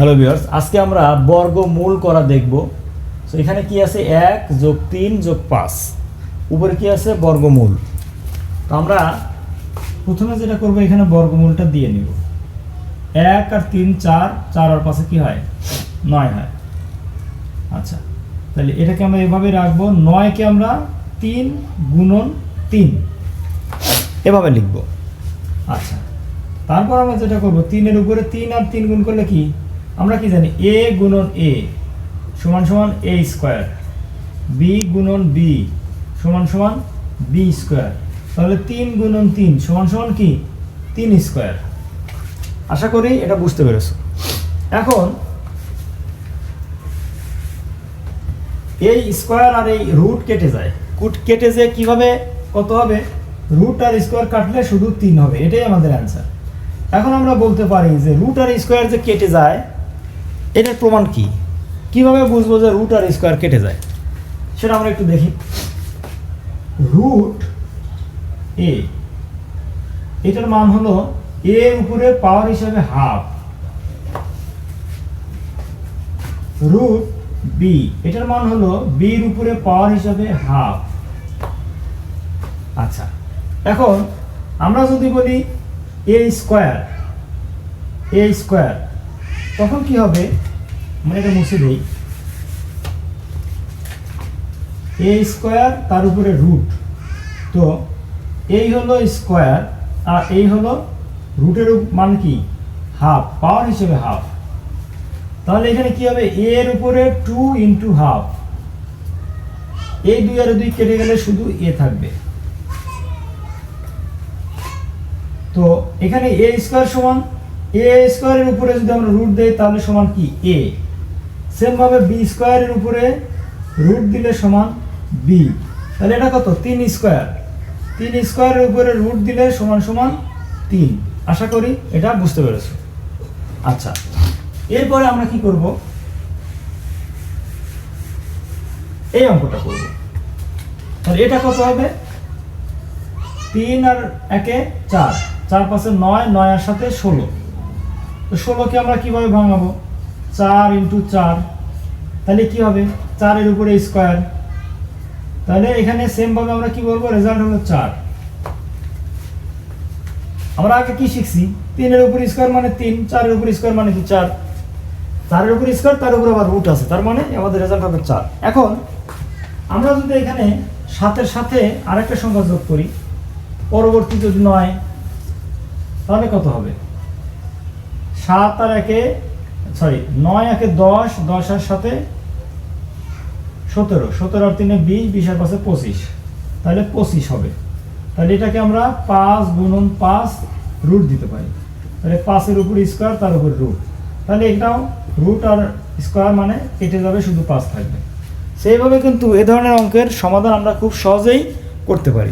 Hello viewers আজকে আমরা বর্গমূল করা দেখব। তো এখানে কি আছে? এক যোগ তিন যোগ পাঁচ। উপরে কি আছে? বর্গমূল তো আমরা প্রথমে যেটা করব, এখানে বর্গমূলটা দিয়ে নিব। এক আর তিন চার চার আর পাশে কি হয়? নয় হয়। আচ্ছা তাহলে এটাকে আমরা এভাবে রাখব। নয়কে আমরা তিন গুণন তিন। এভাবে লিখব। আচ্ছা তারপর আমরা যেটা করব, তিনের উপরে তিন আর তিন গুণ করলে কি? আমরা কি জানি? এ গুণন এ সমান সমান এ স্কোয়ার বি গুণন বি সমান সমান বি স্কোয়ার তাহলে তিন গুণন তিন সমান সমান কি? তিন স্কোয়ার আশা করি এটা বুঝতে পেরেছ। এখন এই স্কোয়ার আর এই রুট কেটে যায়। কুট কেটে যে কীভাবে কত হবে? রুট আর স্কোয়ার কাটলে শুধু তিন হবে, এটাই আমাদের অ্যান্সার এখন আমরা বলতে পারি যে রুট আর স্কোয়ার যে কেটে যায় এটার প্রমাণ কি? কীভাবে বুঝব যে রুট আর স্কোয়ার কেটে যায়? সেটা আমরা একটু দেখি। রুট এ এটার মান হলো এ উপরে পাওয়ার হিসাবে হাফ রুট বি এটার মান হলো বির উপরে পাওয়ার হিসাবে হাফ আচ্ছা এখন আমরা যদি বলি এ স্কোয়ার এ স্কোয়ার তখন কি হবে? মানে এটা মুছে দেই। এ স্কোয়ার তার উপরে রুট তো এই হলো স্কোয়ার আর এই হলো রুটের মান কি? হাফ পাওয়ার হিসেবে হাফ তাহলে এখানে কি হবে? এ এর উপরে টু ইন্টু হাফ এই দুই আর দুই কেটে গেলে শুধু এ থাকবে। তো এখানে এ স্কোয়ার সমান এ স্কোয়ারের উপরে যদি আমরা রুট দেই, তাহলে সমান কি? এ সেম ভাবে বি স্কোয়ারের উপরে রুট দিলে সমান বি তাহলে এটা কত? তিন স্কোয়ার তিন স্কোয়ারের উপরে রুট দিলে সমান সমান তিন। আশা করি এটা বুঝতে পেরেছ। আচ্ছা এরপরে আমরা কি করব? এই অঙ্কটা করব। তাহলে এটা কত হবে? তিন আর একে চার। চার পাশে নয় নয় আর সাথে ষোলো। তো ষোলোকে আমরা কীভাবে ভাঙাবো? চার ইন্টু চার। তাহলে কি হবে? চারের উপরে স্কোয়ার তাহলে এখানে সেমভাবে আমরা কি বলব? রেজাল্ট হলো চার। আমরা আগে কি শিখছি? তিনের উপর স্কোয়ার মানে তিন, চারের উপর স্কোয়ার মানে কি চার? চারের উপর স্কোয়ার তার উপর আবার রুট আছে। তার মানে আমাদের রেজাল্ট হবে চার। এখন আমরা যদি এখানে সাতের সাথে আরেকটা সংখ্যা যোগ করি পরবর্তী যদি নয়, তাহলে কত হবে? সাত আর একে সরি নয় একে দশ দশ আর সাথে সতেরো। সতেরো আর তিনে বিশ বিশ আর পাশে পঁচিশ। তাহলে পঁচিশ হবে। তাহলে এটাকে আমরা পাঁচ গুণন পাঁচ রুট দিতে পারি। তাহলে পাঁচের উপর স্কোয়ার তার উপর রুট তাহলে এটাও রুট আর স্কোয়ার মানে কেটে যাবে, শুধু পাঁচ থাকবে। সেইভাবে কিন্তু এ ধরনের অঙ্কের সমাধান আমরা খুব সহজেই করতে পারি।